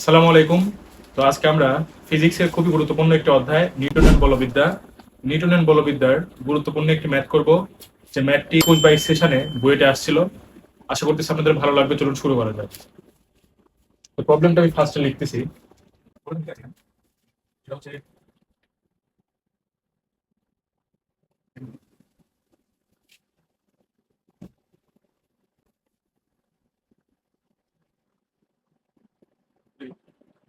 আসসালামু আলাইকুম। তো আজকে আমরা ফিজিক্সের খুবই গুরুত্বপূর্ণ একটি অধ্যায়, নিউটন এন্ড বলবিদ্যা। নিউটন এন্ড বলবিদ্যার গুরুত্বপূর্ণ একটি ম্যাথ করব। যে ম্যাথটি একুশ বাই সেশনে বইয়েতে আসছিল। আশা করতেছি আপনাদের ভালো লাগবে, চলুন শুরু করা যাক। তো প্রবলেমটা আমি ফার্স্টে লিখতেছি problem কি আছে? সেটা হচ্ছে মাইক্রোটি দেখো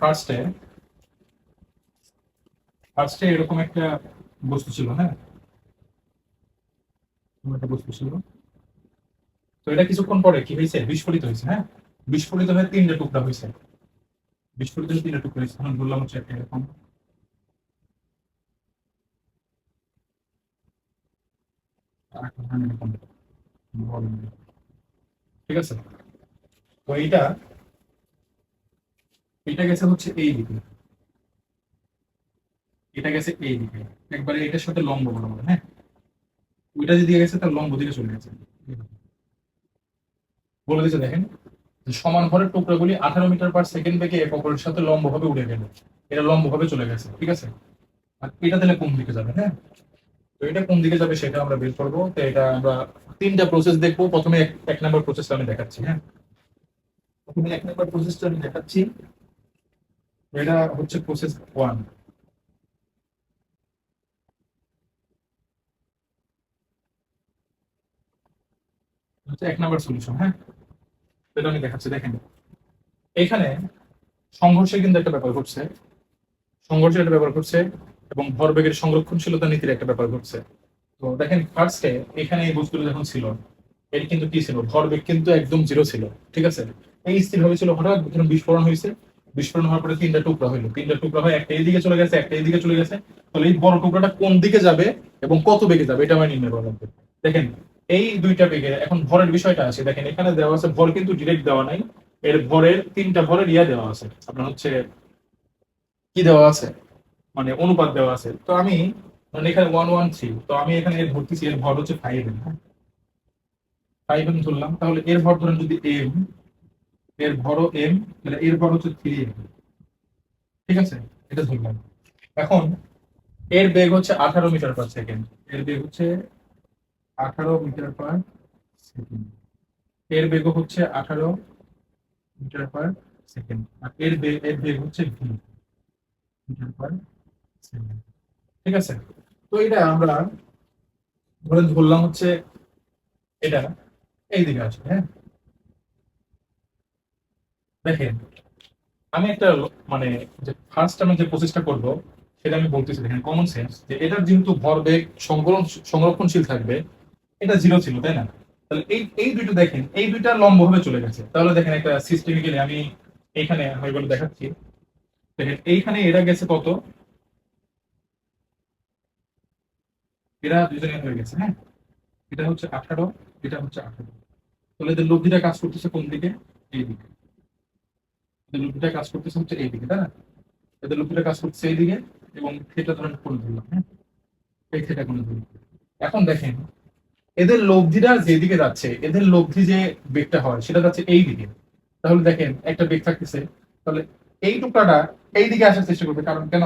ফার্স্টে ফার্স্টে এরকম একটা বস্তু ছিল হ্যাঁ একটা বস্তু ছিল তো এটা কিছুক্ষণ পরে কি হয়েছে? বিস্ফোরিত হয়েছে হ্যাঁ? বিস্ফোরিত হয়ে তিনটে টুকরা হয়েছে। হয়ে তিনটে টুকরা হয়েছে বললাম হচ্ছে একটা এরকম। একটা। ঠিক আছে? তো এইটা এটা গেছে হচ্ছে এই দিকে। এটা গেছে এই দিকে। একবারে এটার সাথে লম্ব হ্যাঁ? ওইটা যদি গেছে তার লম্ব দিকে চলে গেছে। বলে দিচ্ছে দেখেন। সমান ভরের টুকরাগুলি আঠারো মিটার পার সেকেন্ড বেগে এক অপরের সাথে লম্ব ভাবে উড়ে গেল। এটা লম্ব ভাবে চলে গেছে, ঠিক আছে? আর এটা তাহলে কোন দিকে যাবে হ্যাঁ? তো এটা কোন দিকে যাবে সেটা আমরা বের করব। তো এটা আমরা তিনটা প্রসেস দেখব। প্রথমে এক- নম্বর প্রসেসটা আমি দেখাচ্ছি হ্যাঁ? প্রথমে এক নম্বর প্রসেসটা আমি দেখাচ্ছি। এটা হচ্ছে প্রসেস ওয়ান এক নাম্বার সলিউশন হ্যাঁ? এটা আমি দেখাচ্ছি, দেখেন। এখানে সংঘর্ষের কিন্তু একটা ব্যাপার ঘটছে। সংঘর্ষের একটা ব্যাপার ঘটছে এবং ভরবেগের সংরক্ষণশীলতা নীতির একটা ব্যাপার ঘটছে। তো দেখেন ফার্স্টে এখানে এই যখন ছিল, এর কিন্তু কি ছিল? ভরবেগ কিন্তু একদম জিরো ছিল, ঠিক আছে? এই স্থির ভাবে ছিল হঠাৎ বিস্ফোরণ হয়েছে। বিস্ফোরণ হওয়ার পরে তিনটা টুকরা হইল তিনটা টুকরা হয়, একটা এইদিকে চলে গেছে, একটা এইদিকে চলে গেছে। তাহলে এই বড় টুকরাটা কোন দিকে যাবে এবং কত বেগে যাবে? এটা আমার নির্ণয় করা লাগবে দেখেন এই দুইটা বেগে এখন ভরের বিষয়টা আছে। দেখেন, এখানে দেওয়া আছে ভর কিন্তু ডিরেক্ট দেওয়া নাই। এর ভরের তিনটা ভরের ইয়া দেওয়া আছে। আপনার হচ্ছে কি দেওয়া আছে? মানে অনুপাত দেওয়া আছে। তো আমি মানে এখানে ওয়ান ওয়ান থ্রি তো আমি এখানে এর ধরতেছি এর ভর হচ্ছে ফাইভ এম ফাইভ এম ধরলাম, তাহলে এর ভর ধরেন যদি এম এর ভরও এম তাহলে এর ভর হচ্ছে থ্রি এম ঠিক আছে? এটা ধরলাম। এখন, এর বেগ হচ্ছে আঠারো মিটার পার সেকেন্ড এর বেগ হচ্ছে আঠারো মিটার পার সেকেন্ড। এর বেগ হচ্ছে আঠারো মিটার পার সেকেন্ড। আর এর এর বেগ হচ্ছে ভি মিটার পার সেকেন্ড। ঠিক আছে? তো এটা আমরা ধরে ধরলাম হচ্ছে এটা এই দিকে আছে হ্যাঁ? দেখেন, আমি একটা মানে যে ফার্স্ট আমি যে প্রসেসটা করব, সেটা আমি বলতেছি, দেখেন কমন সেন্স যে এটার যেহেতু ভরবেগ সংকলন, সংরক্ষণশীল থাকবে এটা জিরো ছিল, তাই না? তাহলে এই এই দুইটা দেখেন, এই দুইটা লম্ব ভাবে চলে গেছে। তাহলে দেখেন একটা সিস্টেমিক্যালি আমি এইখানে হয় বলে দেখাচ্ছি। দেখেন, এইখানে এরা গেছে কত? এরা দুজনে হয়ে গেছে হ্যাঁ? এটা হচ্ছে আঠারো, এটা হচ্ছে আঠারো। তাহলে এদের লব্ধিটা কাজ করতেছে কোন দিকে? এই দিকে। এদের লব্ধিটা কাজ করতেছে হচ্ছে এই দিকে, তাই না? এদের লব্ধিটা কাজ করতেছে এই দিকে এবং সেটা ধরেন করে ধরলাম হ্যাঁ? এই সেটা করে ধরলাম এখন দেখেন এদের লব্ধিটা যেদিকে যাচ্ছে, এদের লব্ধি যে বেগটা হয়, সেটা যাচ্ছে এই দিকে। তাহলে দেখেন, একটা বেগ থাকতেছে, তাহলে এই টুকরাটা এই দিকে আসার চেষ্টা করবে। কারণ কেন?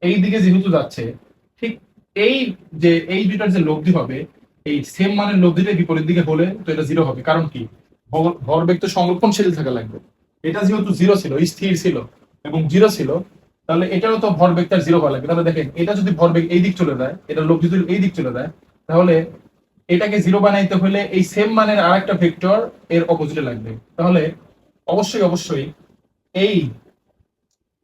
এই দিকে যেহেতু যাচ্ছে, ঠিক এই যে, এই দুইটার যে লব্ধি হবে, এই সেম মানের লব্ধিটা বিপরীত দিকে হলে তো এটা জিরো হবে। কারণ কি? ভর- ভরবেগ তো সংরক্ষণশীল থাকা লাগবে। এটা যেহেতু জিরো ছিল, স্থির ছিল, এবং জিরো ছিল, তাহলে এটারও তো ভরবেগ তার জিরো হওয়া লাগবে। তাহলে দেখেন, এটা যদি ভরবেগ এই দিক চলে যায়, এটা লব্ধি যদি এই দিক চলে যায়, তাহলে এটাকে জিরো বানাইতে হলে এই সেম মানের আর একটা ভেক্টর এর অপোজিটে লাগবে। তাহলে অবশ্যই অবশ্যই এই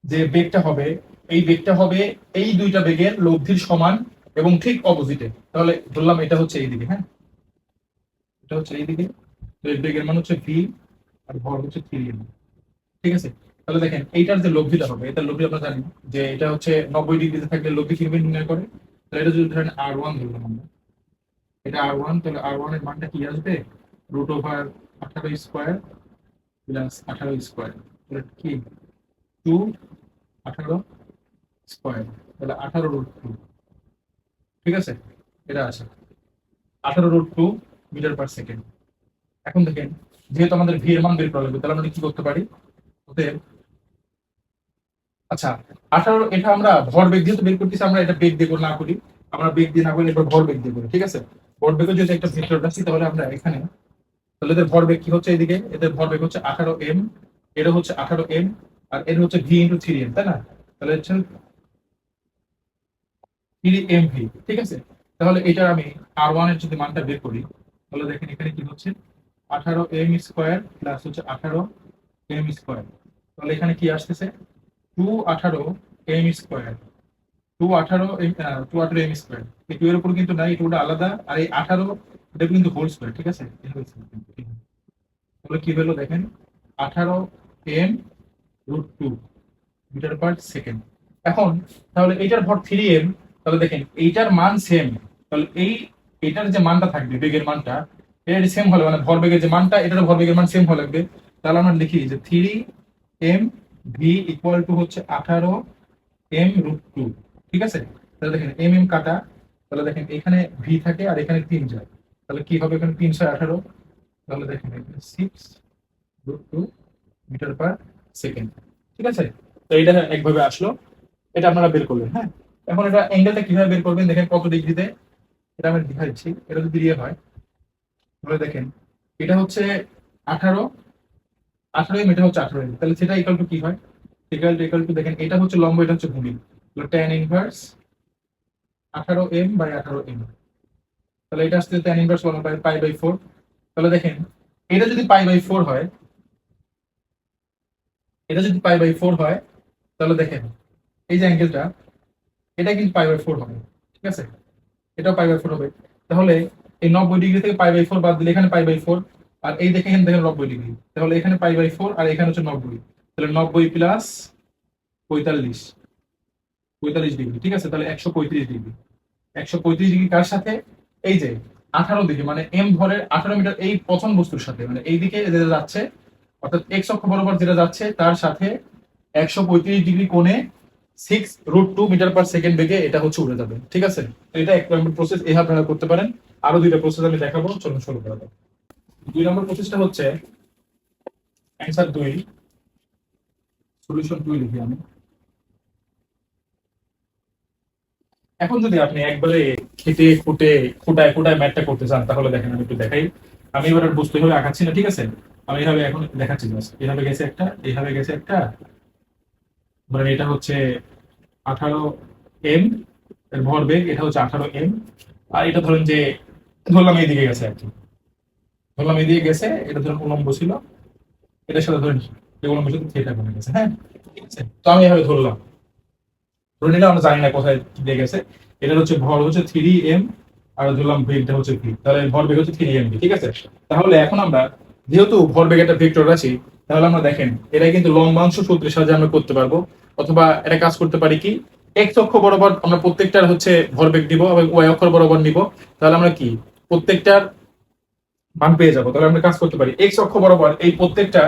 যে বেগটা হবে, এই বেগটা হবে এই দুইটা বেগের লব্ধির সমান এবং ঠিক অপোজিটে তাহলে ধরলাম এটা হচ্ছে এই দিকে হ্যাঁ? এটা হচ্ছে এই দিকে। তো এই বেগের মান হচ্ছে ভি আর ভর হচ্ছে থ্রি ঠিক আছে? তাহলে দেখেন, এইটার যে লব্ধিটা হবে, এটার লব্ধি আপনারা জানেন যে এটা হচ্ছে নব্বই ডিগ্রিতে থাকলে লব্ধি কীভাবে নির্ণয় করে? তাহলে এটা যদি ধরেন আর ওয়ান ধরলাম আমরা এটা আর ওয়ান তাহলে আর ওয়ানের মানটা কি আসবে? রুট ওভার আঠারো স্কোয়ার প্লাস আঠারো স্কোয়ার কি? টু আঠারো স্কোয়ার তাহলে আঠারো রুট টু ঠিক আছে? এটা আছে আঠারো root two metre per second এখন দেখেন, যেহেতু আমাদের ভি এর মান বের করা তাহলে আমরা কি করতে পারি? ওদের আচ্ছা আঠারো, এটা আমরা ভর বেগ দিয়ে তো বের করতেছি, আমরা এটা বেগ দিয়ে না করি। আমরা বেগ দিয়ে না করি এবার ভর বেগ দিয়ে করি, ঠিক আছে? ভর বেগে যদি একটা ভেক্টর রাখি, তাহলে আমরা এখানে, তাহলে এদের ভর বেগ কি হচ্ছে এদিকে এদের ভর বেগ হচ্ছে আঠারো এম এটা হচ্ছে আঠারো এম আর এর হচ্ছে ভি ইন্টু থ্রি এম তাই না? তাহলে হচ্ছে থ্রি এম ভি ঠিক আছে? তাহলে এটা আমি আর ওয়ানের যদি মানটা বের করি, তাহলে দেখেন এখানে কি হচ্ছে? আঠারো এম স্কোয়ার প্লাস হচ্ছে আঠারো এম স্কোয়ার তাহলে এখানে কি আসতেছে? টু আঠারো এম স্কোয়ার টু আঠারো টু আঠারো এম স্কোয়ার এই টু এর উপর কিন্তু নাই টুটা আলাদা আর এই আঠারো এটা কিন্তু হোল স্কোয়ার ঠিক আছে? তাহলে কি হলো দেখেন? আঠারো M root two metre per second এখন, তাহলে এইটার ভর থ্রি এম তাহলে দেখেন, এইটার মান সেম তাহলে এই, এটার যে মানটা থাকবে, বেগের মানটা এটা সেম হলে মানে ভর বেগের যে মানটা, এটার ভর বেগের মান সেম হয়ে লাগবে। তাহলে আমরা লিখি যে three M V equal to হচ্ছে আঠারো এম রুট টু ঠিক আছে? তাহলে দেখেন এম এম কাটা, তাহলে দেখেন, এখানে ভি থাকে আর এখানে তিন যায়। তাহলে কি হবে এখানে তিনশো আঠারো? তাহলে দেখেন six two metre per second ঠিক আছে? তো এইটা একভাবে আসলো। এটা আপনারা বের করলেন হ্যাঁ? এখন এটা অ্যাঙ্গেলটা কীভাবে বের করবেন? দেখেন কত ডিগ্রিতে এটা আমি দেখাচ্ছি। এটা যদি দিয়ে হয়, তাহলে দেখেন, এটা হচ্ছে আঠারো আঠারো এম এটা হচ্ছে আঠারো এম তাহলে সেটা ইকাল টু কি হয়? ইকাল টু ইকাল টু দেখেন, এটা হচ্ছে লম্ব, এটা হচ্ছে ভূমি। ট্যান ইনভার্স আঠারো এম বাই আঠারো এম তাহলে এটা আসছে tan inverse one pi by four তাহলে দেখেন, এটা যদি পাই বাই ফোর হয়, এটা যদি পাই বাই ফোর হয়, তাহলে দেখেন, এই যে অ্যাঙ্গেলটা, এটা কিন্তু পাই বাই ফোর হবে, ঠিক আছে? এটাও পাই বাই ফোর হবে। তাহলে এই নব্বই ডিগ্রি থেকে পাই বাই ফোর বাদ দিলে এখানে পাই বাই ফোর আর এই দেখে এখানে দেখেন নব্বই ডিগ্রি। তাহলে এখানে পাই বাই ফোর আর এখানে হচ্ছে নব্বই। তাহলে নব্বই প্লাস পঁয়তাল্লিশ। পঁয়তাল্লিশ ডিগ্রি ঠিক আছে? তাহলে একশো পঁয়ত্রিশ ডিগ্রি একশো পঁয়ত্রিশ ডিগ্রি কার সাথে? এই যে, আঠারো দিকে মানে এম ধরে আঠারো মিটার এই প্রথম বস্তুর সাথে মানে এই দিকে যেটা যাচ্ছে, অর্থাৎ এক্স অক্ষ বরাবর যেটা যাচ্ছে, তার সাথে একশো পঁয়ত্রিশ ডিগ্রি কোণে six root two metre per second বেগে এটা হচ্ছে উড়ে যাবে, ঠিক আছে? এটা এক নম্বর প্রসেস এই আপনারা করতে পারেন। আরও দুইটা প্রসেস আমি দেখাবো, চলুন শুরু করা যাক। দুই নম্বর প্রসেসটা হচ্ছে অ্যান্সার দুই সলিউশন দুই লিখি আমি। এখন যদি আপনি একবারে খেটে খুঁটে খুঁটায় খুঁটায় ম্যাটটা করতে চান, তাহলে দেখেন আমি একটু দেখাই। আমি এবার বস্তু এভাবে আঁকাচ্ছি না, ঠিক আছে? আমি এভাবে এখন দেখাচ্ছি এভাবে গেছে একটা, এভাবে গেছে একটা। ধরেন এটা হচ্ছে আঠারো এম, এর ভরবেগ এটা হচ্ছে আঠারো এম। আর এটা ধরেন যে, ধরলাম এইদিকে গেছে আর কি। ধরলাম এদিকে গেছে, এটা ধরুন উলম্ব ছিল। এটার সাথে ধরেন এই উলম্ব সাথে থিয়েটার বনে গেছে হ্যাঁ? ঠিক আছে? তো আমি এভাবে ধরলাম। ধরে নিলাম আমরা জানি না কোথায় কি দিয়ে গেছে। এটার হচ্ছে ভর হচ্ছে থ্রি এম আর ধরলাম বেগটা হচ্ছে ভি তাহলে ভর বেগ হচ্ছে থ্রি এম ঠিক আছে? তাহলে এখন আমরা, যেহেতু ভর বেগ একটা ভেক্টর আছে, তাহলে আমরা দেখেন এটা কিন্তু লম্বাংশ সূত্রের সাহায্যে আমরা করতে পারব। অথবা এটা কাজ করতে পারি কি এক্স অক্ষ বরাবর আমরা প্রত্যেকটার হচ্ছে ভরবেগ নিব এবং ওয়াই অক্ষ বরাবর নিব। তাহলে আমরা কি, প্রত্যেকটার মান পেয়ে যাব। তাহলে আমরা কাজ করতে পারি এক্স অক্ষ বরাবর এই প্রত্যেকটা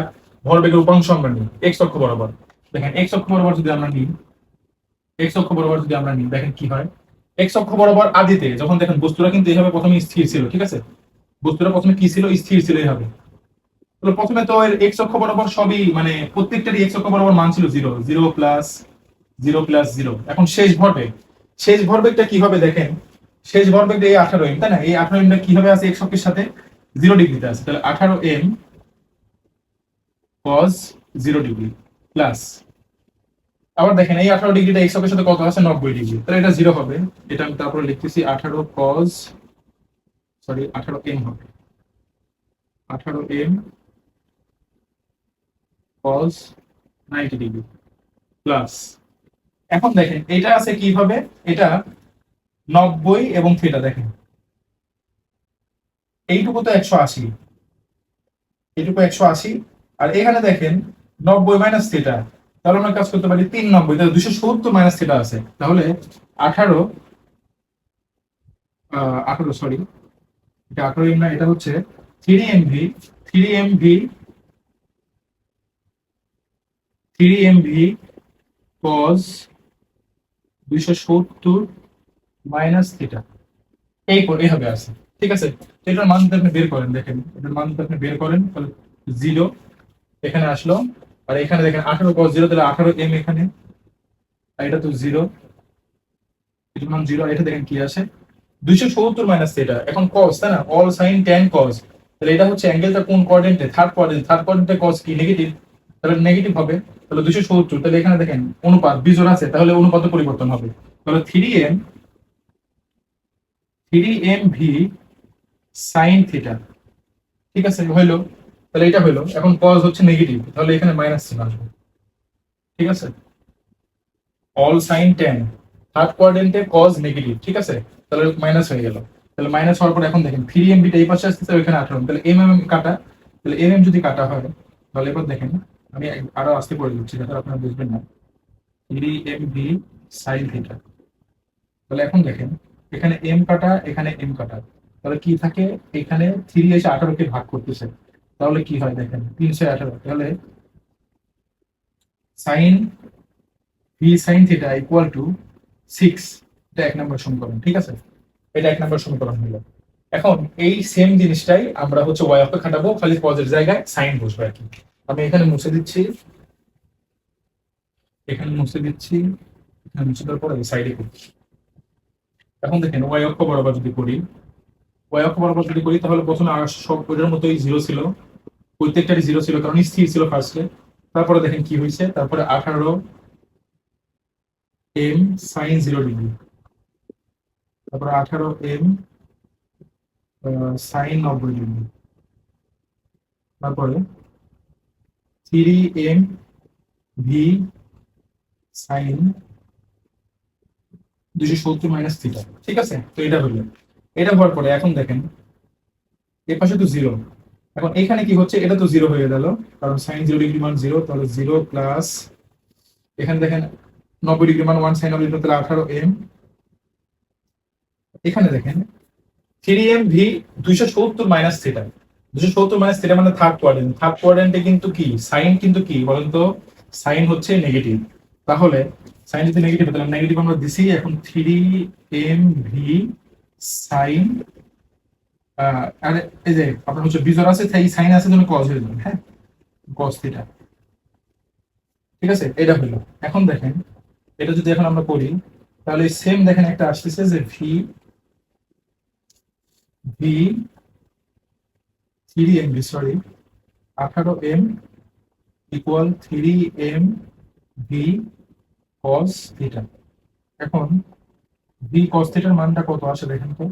ভরবেগের উপাংশ আমরা নিই এক্স অক্ষ বরাবর। দেখেন এক্স অক্ষ বরাবর যদি আমরা নিই এক্স অক্ষ বরাবর যদি আমরা নিই, দেখেন কি হয়? এক্স অক্ষ বরাবর আদিতে, যখন দেখেন বস্তুরা কিন্তু এইভাবে প্রথমে স্থির ছিল, ঠিক আছে? বস্তুরা প্রথমে কি ছিল? স্থির ছিল এইভাবে। তাহলে প্রথমে তো এর এক্স অক্ষ বরাবর সবই মানে প্রত্যেকটারই এক্স অক্ষ বরাবর মান ছিল zero zero plus zero plus zero এখন শেষ ভরবেগ। শেষ ভরবেগটা কি হবে দেখেন? শেষ ভরবেগটা এই আঠারো এম তাই না? এই আঠারো এমটা কীভাবে আছে এক্স অক্ষের সাথে? জিরো ডিগ্রিতে আছে। তাহলে আঠারো M cos zero degree plus আবার দেখেন, এই আঠারো ডিগ্রিটা এক্স অক্ষের সাথে কত আছে? নব্বই ডিগ্রি। তাহলে এটা জিরো হবে। এটা আমি তারপরে লিখতেছি আঠারো কজ সরি আঠারো এম হবে। আঠারো M cos ninety degree plus এখন দেখেন, এটা আছে কীভাবে? এটা নব্বই এবং থিটা দেখেন। এইটুকু তো একশো আশি। এইটুকু একশো আশি। আর এখানে দেখেন, নব্বই মাইনাস থিটা তাহলে আমরা কাজ করতে পারি তিন নব্বই তাহলে দুশো সত্তর মাইনাস থিটা আছে। তাহলে আঠারো আঠারো সরি এটা আঠারো এম না, এটা হচ্ছে three M V three M V three M V cos দুইশো সত্তর মাইনাস থিটা এই করে এইভাবে আছে ঠিক আছে? এটার মান আপনি বের করেন, দেখেন। এটার মান আপনি বের করেন, তাহলে জিরো এখানে আসলো আর এখানে দেখেন আঠারো কস জিরো তাহলে আঠারো এম এখানে। এটা তো জিরো মান জিরো এটা দেখেন কি আসে দুইশো সত্তর মাইনাস থিটা এখন কস তাই না? অল সাইন টেন কস তাহলে এটা হচ্ছে অ্যাঙ্গেলটা কোন কোয়াড্রেন্টে থার্ড কোয়াড্রেন্ট থার্ড কোয়াড্রেন্টে কস কি? নেগেটিভ তাহলে নেগেটিভ হবে। তাহলে দুইশো সত্তর। তাহলে এখানে দেখেন অনুপাত বিজোড় আছে। তাহলে অনুপাত পরিবর্তন হবে। তাহলে three M three M V sine theta ঠিক আছে? হইল। তাহলে এটা হইল এখন কজ হচ্ছে নেগেটিভ তাহলে এখানে মাইনাস চিহ্ন আসবে। ঠিক আছে? অল সাইন টেন থার্ড কোয়াড্রেন্টে কজ নেগেটিভ ঠিক আছে? তাহলে মাইনাস হয়ে গেল। তাহলে মাইনাস হওয়ার পর এখন দেখেন থ্রি এম বিটা এই পাশে আসতেছে, ওইখানে আঠারো তাহলে এম এম কাটা, তাহলে এম এম যদি কাটা হয়, তাহলে এবার দেখেন, আমি আরও আসতে পড়ে দিচ্ছি, যাতে আপনারা বুঝবেন না। Three M V sine theta তাহলে এখন দেখেন, এখানে এম কাটা, এখানে এম কাটা। তাহলে কি থাকে? এখানে থ্রি এসে আঠারোকে ভাগ করতেছে। তাহলে কি হয় দেখেন, তিনশো আঠারো। তাহলে sine V sine theta equal to six এটা এক নম্বর সমীকরণ, ঠিক আছে? এটা এক নম্বর সমীকরণ হলো। এখন এই সেম জিনিসটাই আমরা হচ্ছে ওয়াই অক্ষে খাটাবো, খালি পজের জায়গায় সাইন বসবে আর কি। আমি এখানে মুছে দিচ্ছি। এখানে মুছে দিচ্ছি। এখানে মুছে দেওয়ার পর সাইডে করছি। এখন দেখেন ওয়াই অক্ষ বরাবর যদি করি ওয়াই অক্ষ বরাবর যদি করি, তাহলে প্রথমে সব ওইটার মতোই জিরো ছিল। প্রত্যেকটারই জিরো ছিল, কারণ স্থির ছিল ফার্স্টে তারপরে দেখেন কি হয়েছে? তারপরে আঠারো এম সাইন জিরো ডিগ্রি তারপরে আঠারো এম সাইন নব্বই ডিগ্রি তারপরে থ্রি এম ভি সাইন দুশো সত্তর মাইনাস থিটা ঠিক আছে? তো এটা হলো। এটা হওয়ার পরে এখন দেখেন এর পাশে তো জিরো এখন এখানে কি হচ্ছে? এটা তো জিরো হয়ে গেল। কারণ সাইন জিরো ডিগ্রি মান জিরো তাহলে জিরো প্লাস এখানে দেখেন নব্বই ডিগ্রি মান ওয়ান সাইন নব্বই তাহলে আঠারো এম এখানে দেখেন থ্রি এম ভি দুইশো সত্তর মাইনাস থিটা দুশো সত্তর মাইনাস থিটা মানে থার্ড কোয়াড্রেন্ট থার্ড কোয়াড্রেন্টে কিন্তু কি? সাইন কিন্তু কি? বলেন তো সাইন হচ্ছে নেগেটিভ তাহলে সাইন যদি নেগেটিভ তাহলে নেগেটিভ আমরা দিছি, এখন থ্রি এম ভি সাইন আর, এই যে আপনার হচ্ছে বিজর আছে তাই সাইন আছে জন্য কজ হয়ে যাবে হ্যাঁ? কজ থিটা ঠিক আছে? এটা হলো। এখন দেখেন, এটা যদি এখন আমরা করি, তাহলে সেম দেখেন একটা আসতেছে যে V V three M V sorry আঠারো M equal three M V cos theta এখন ভি কস থিটার মানটা কত আসে দেখেন তো?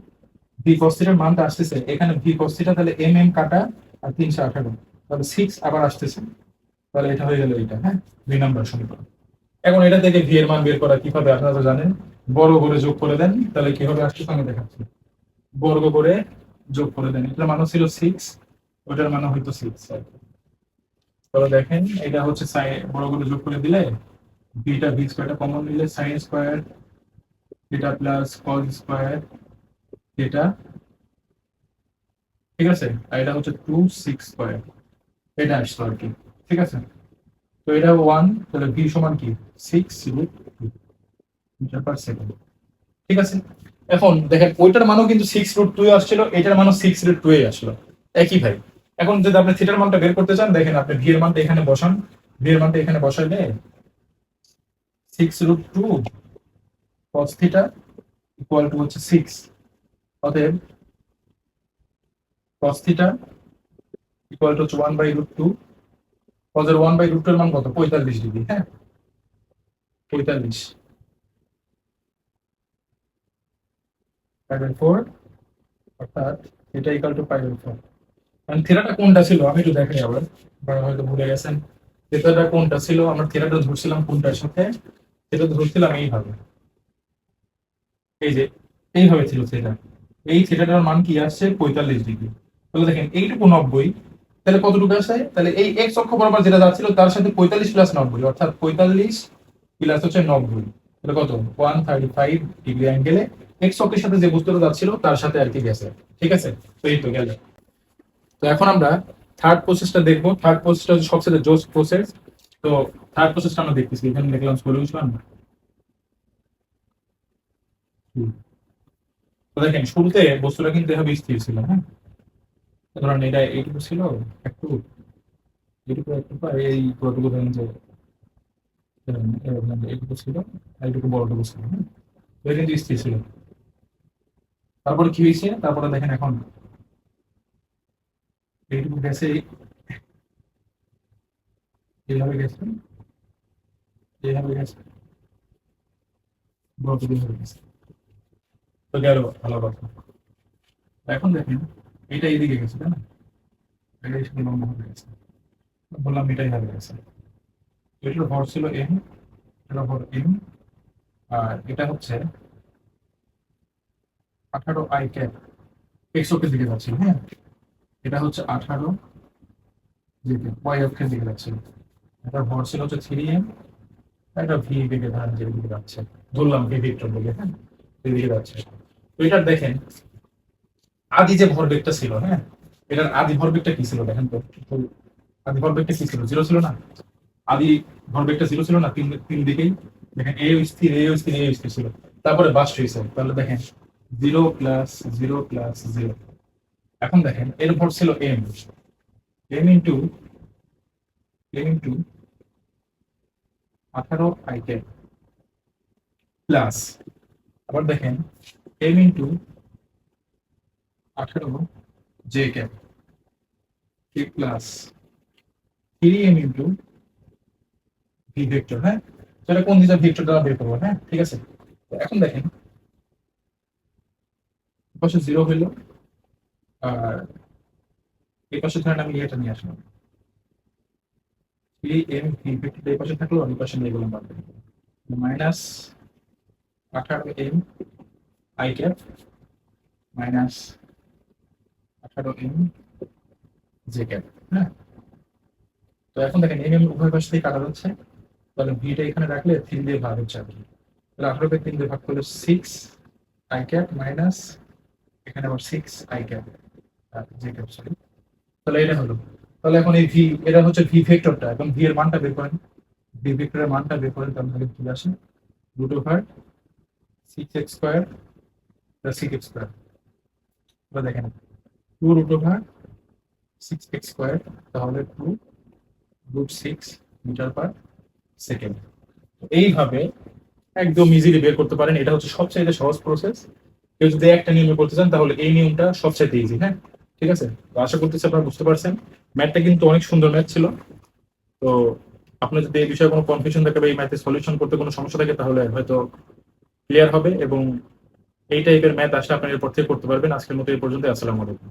ভি কস মানটা আসতেছে। এখানে ভি কস তাহলে এম এম কাটা আর তিনশো আঠারো। তাহলে সিক্স আবার আসতেছে। তাহলে এটা হয়ে গেল এটা হ্যাঁ? দুই নাম্বার সমীকরণ। এখন এটা থেকে ভি এর মান বের করা কীভাবে আপনারা জানেন? বর্গ করে যোগ করে দেন, তাহলে কীভাবে আসতেছে আমি দেখাচ্ছি। বর্গ করে যোগ করে দেন। এটার মান ছিল সিক্স ওটার মান হয়তো সিক্স তাহলে দেখেন, এটা হচ্ছে বড় করে যোগ করে দিলে বিটা ভি স্কোয়ারটা কমন নিলে সাইন স্কোয়ার এটা প্লাস কজ স্কোয়ার এটা। ঠিক আছে? আর এটা হচ্ছে টু সিক্স স্কোয়ার এটা আসলো আর কি। ঠিক আছে? তো এটা ওয়ান তাহলে ভি সমান কি? Six root metre per second ঠিক আছে? এখন দেখেন, ওইটার মানও কিন্তু সিক্স রুট টু আসছিল, এটার মানও সিক্স রুট টু আসলো। একই ভাই। এখন যদি আপনি থিটার মানটা বের করতে চান, দেখেন আপনি ভি এর মানটা এখানে বসান। ভি এর মানটা এখানে বসাইলে six root two cos theta equal to হচ্ছে সিক্স অতএব cos থিটা ইকুয়াল টু হচ্ছে বাই রুট টু কজের ওয়ান বাই রুট এর মান কত? পঁয়তাল্লিশ ডিগ্রি হ্যাঁ? পঁয়তাল্লিশ। বাই ফোর অর্থাৎ এটা ইকুয়াল টু বাই ফোর মানে থিরাটা কোনটা ছিল? আমি একটু দেখাই আবার আপনারা হয়তো ভুলে গেছেন। থিরাটা কোনটা ছিল? আমরা থিরাটা ধরছিলাম কোনটার সাথে? সেটা ধরছিলাম এইভাবে। এই যে, এইভাবে ছিল সেটা এই থিটাটার মান কি আসছে? পঁয়তাল্লিশ ডিগ্রি। তাহলে দেখেন, এইটুকু নব্বই, তাহলে কতটুকু আসে? তাহলে এই এক্স অক্ষ বরাবর যেটা যাচ্ছিল, তার সাথে পঁয়তাল্লিশ প্লাস নব্বই, অর্থাৎ পঁয়তাল্লিশ প্লাস হচ্ছে নব্বই। তাহলে কত? ওয়ান থার্টি ফাইভ ডিগ্রি অ্যাঙ্গেলে এক্স অক্ষের সাথে যে বস্তুটা যাচ্ছিল, তার সাথে আর কি গেছে? ঠিক আছে? তো এই তো গেল। তো এখন আমরা থার্ড প্রসেসটা দেখব। থার্ড প্রসেসটা হচ্ছে সবচেয়ে জোস প্রসেস তো থার্ড প্রসেসটা আমরা দেখতেছি। এখানে দেখলাম সলিউশন দেখেন, শুরুতে বস্তুটা কিন্তু এভাবে স্থির ছিল হ্যাঁ? ধরেন এটা এইটুকু ছিল, একটু এইটুকু একটু এই পুরোটুকু ধরেন যে এইটুকু ছিল এইটুকু বড়টুকু ছিল হ্যাঁ? এটা কিন্তু স্থির ছিল। তারপরে কি হয়েছে? তারপরে দেখেন এখন এইটুকু গেছে, এইভাবে গেছে এইভাবে গেছে, বড়টুকু হয়ে গেছে। তো গেল, ভালো কথা। এখন দেখেন, এটা এইদিকে গেছে, তাই না? এটা এসে লম্বা হয়ে গেছে বললাম এটাই হবে গেছে। এটার ভর ছিল এম এটার ভর এম আর এটা হচ্ছে আঠারো আই ক্যাপ এক্স অক্ষের দিকে যাচ্ছিল হ্যাঁ? এটা হচ্ছে আঠারো দিকে ওয়াই অক্ষের দিকে যাচ্ছিল এটার ভর ছিল হচ্ছে থ্রি এম এটা ভি দিকে ধরেন যে দিকে যাচ্ছে। ধরলাম ভি ভিক্টর দিকে হ্যাঁ? এদিকে যাচ্ছে। তো এটার দেখেন, আদি যে ভরবেগটা ছিল হ্যাঁ? এটার আদি ভরবেগটা কি ছিল দেখেন তো? আদি ভরবেগটা কি ছিল? জিরো ছিল না? আদি ভরবেগটা জিরো ছিল না? তিন তিন দিকেই? দেখেন, এ স্থির এ স্থির এ স্থির ছিল। তারপরে বাস্ট হয়েছে। তাহলে দেখেন, zero plus zero plus zero. এখন দেখেন, এর ভর ছিল M. M into M into আঠারো আইটেম প্লাস। আবার দেখেন এম ইন্টু আঠারো J cap K plus three M into V vector হ্যাঁ? সেটা কোন দিকে ভেক্টর দ্বারা বের করব হ্যাঁ? ঠিক আছে? এখন দেখেন পাশে জিরো হইল, আর এই পাশে ধরেন আমি এটা নিয়ে আসলাম। থ্রি এম ভি ভেক্টর এই পাশে থাকল, আর এই পাশে নিয়ে গেলাম মাইনাস আঠারো এম আই ক্যাপ মাইনাস আঠারো এম জে ক্যাপ হ্যাঁ? তো এখন দেখেন এম এম উভয় পাশ থেকে কাটা যাচ্ছে তাহলে ভিটা এখানে রাখলে তিন দিয়ে ভাগ হচ্ছে আর কি তাহলে আঠারোকে তিন দিয়ে ভাগ করলে সিক্স আই ক্যাপ মাইনাস এখানে আবার six I cap J cap sorry তাহলে এটা হলো। তাহলে এখন এই ভি এটা হচ্ছে ভি ভেক্টরটা এখন ভি এর মানটা বের করেন। ভি ভেক্টরের মানটা বের করেন, তাহলে চলে আসে root over six X square six X square এবার দেখেন two root over six X square তাহলে two root six metre per second এইভাবে একদম ইজিলি বের করতে পারেন। এটা হচ্ছে সবচাইতে সহজ প্রসেস কেউ যদি একটা নিয়মে করতে চান, তাহলে এই নিয়মটা সবচাইতে ইজি হ্যাঁ? ঠিক আছে? তো আশা করতেছি আপনারা বুঝতে পারছেন। ম্যাথটা কিন্তু অনেক সুন্দর ম্যাথ ছিল। তো আপনার যদি এই বিষয়ে কোনো কনফিউশন থাকে বা এই ম্যাথের সলিউশন করতে কোনো সমস্যা থাকে, তাহলে হয়তো ক্লিয়ার হবে এবং এই টাইপের ম্যাথ আসলে আপনার এরপর থেকে করতে পারবেন। আজকের মতো এই পর্যন্ত আসসালামু আলাইকুম।